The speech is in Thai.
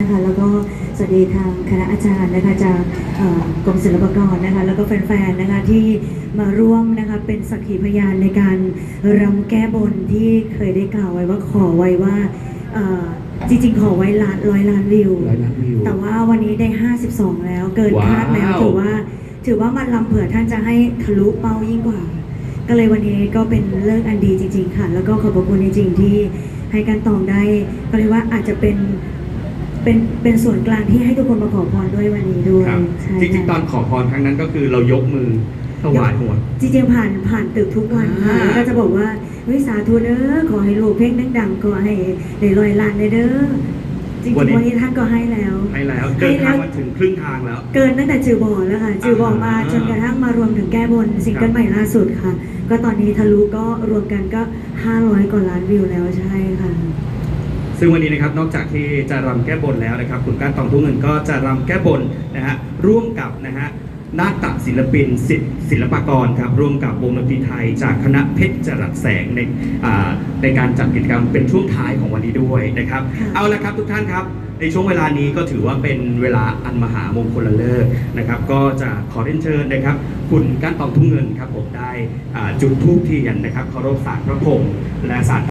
นะคะแล้วก็สวัสดีทางคณะอาจารย์นะคะจากเอ่อกรมศิลปากรนะคะแล้วก็แฟนๆนะคะที่มาร่วมนะคะเป็นสักขีพยานในการรำแก้บนที่เคยได้กล่าวไว้ว่าขอไว้ว่าเอ่อจริงๆ ขอไว้ล้านร้อยล้านวิว ร้อยล้านวิว แต่ว่าวันนี้ได้ 52 แล้วเกินคาดแล้วว้าว ถือว่า ถือว่ามันลำเผื่อท่านจะให้ทะลุเป้ายิ่งกว่า ก็เลยวันนี้ก็เป็นเลิกษ์อันดีจริง ๆ ค่ะ แล้วก็ขอบพระคุณจริงๆที่ให้การตองได้ ก็เลยกว่าอาจจะเป็น เป็นเป็นส่วนกลางที่ให้ทุกคนมาขอพรด้วยวันนี้ด้วยครับใช่จริงๆตค่ะอนขอพรครั้งนั้นก็คือเรายกมือถวายหัว จริงๆผ่านผ่านตึกทุกวันค่ะอ่า แล้วก็จะบอกว่าเฮ้ยสาธุเด้อขอให้ลูกเพลงดังๆขอให้ได้ลอยล้านเด้อจริงๆวันนี้ท่านก็ให้แล้ว ให้แล้วเดินทางมาถึงครึ่งทางแล้ว เกินตั้งแต่จือบอแล้วค่ะจือบอมาอ่าจนกระทั่งมารวมถึงแก้บนซิงเกิลครับใหม่ล่าสุดค่ะ ก็ตอนนี้ทะลุก็รวมกันก็ 500 กว่าล้านวิวแล้วใช่ค่ะ ซึ่งวันนี้นะครับนอกจากที่จะรำแก้บนแล้วนะครับคุณก้านตองทุ่งเงินก็จะรำแก้บนนะฮะร่วมกับนะฮะนาฏศิลปินศิลป์ศิลปากรครับร่วมกับวงดนตรีไทย จากคณะเพชรจรัสแสงในอ่าในการจัดกิจกรรมเป็นช่วงท้ายของวันนี้ด้วยนะครับค่ะเอาละครับทุกท่านครับในช่วงเวลานี้ก็ถือว่าเป็นเวลาอันมหามงคลเลิกษ์นะครับ ก็จะขอเรียนเชิญนะครับ คุณก้านตองทุ่งเงินครับผมได้อ่าจุดธูปเทียนนะครับเคารพสารพระพรหมและสาร